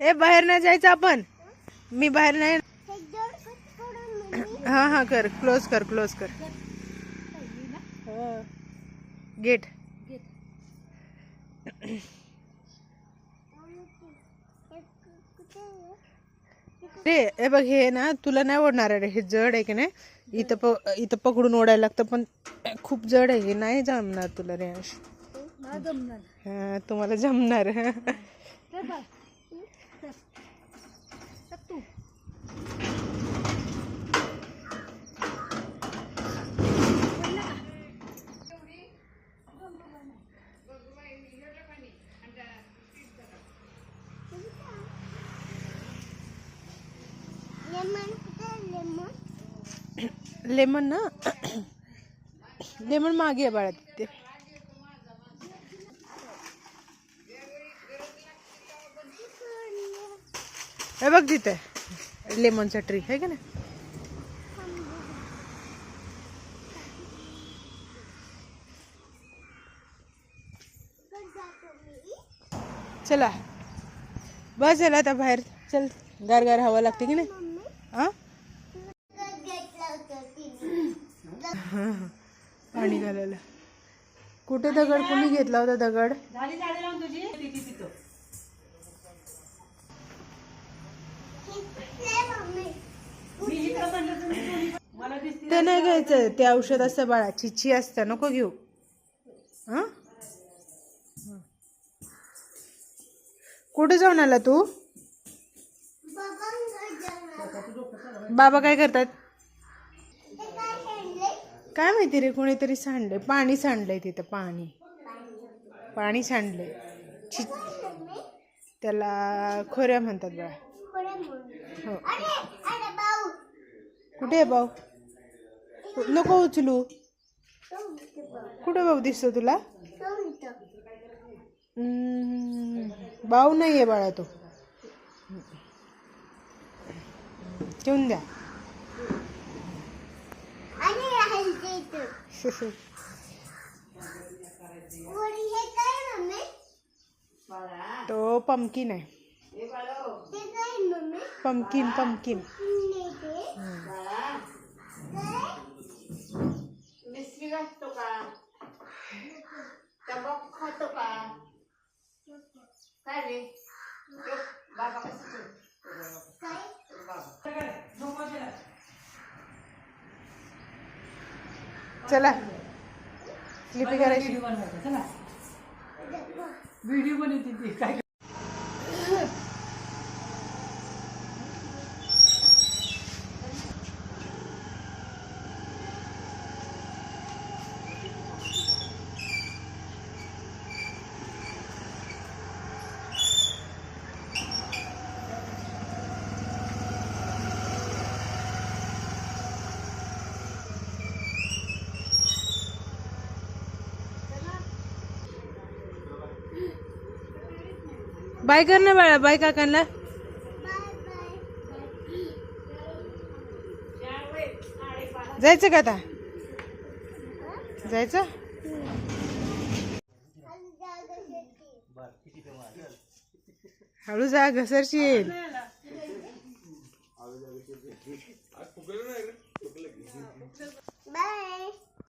ए बाहेर नाही जायचं आपण. मी बाहेर नाही. हा हा कर. क्लोज कर क्लोज कर. गेट ते हे. बघ हे ना तुला नाही ओढणार आहे रे. हे जड आहे की नाही? इथं प इथं पकडून ओढायला लागतं पण खूप जड आहे. हे नाही जमणार तुला रे हा तुम्हाला जमणार. लेमन ना? लेमन मागे आहे बाळा तिथे. हे बघ तिथे. लेमनचा ट्री आहे की ना चला. बस चला आता बाहेर. चल गार गार हवा लागते की नाही? हां? पाणी घालायला. कुठे दगड? कुणी घेतला होता दगड? ते नाही घ्यायचं ते औषध असतं बाळा. चिची असतं. नको घेऊ. हां? कुठे जाऊन आला तू? बाबा काय करतात? काय माहिती रे कोणीतरी सांडलंय. पाणी सांडलंय तिथं पाणी. पाणी सांडलंय. चि त्याला खोऱ्या म्हणतात बाळा. हो. कुठे आहे भाऊ? नको उचलू. कुठे भाऊ दिसतो तुला? भाऊ नाही आहे बाळा तो. ठेवून द्या. तो पंपकिन आहे. पंपकिन पंपकिन घालतो का तंबाखू खातो का काय रे बाबा चला. स्लिपी करायची. व्हिडिओ बनवते ती काय? बाय कर ना बाळा बाय काकांना. जायचं का आता? जायचं? हळू जा घसरशील. बाय.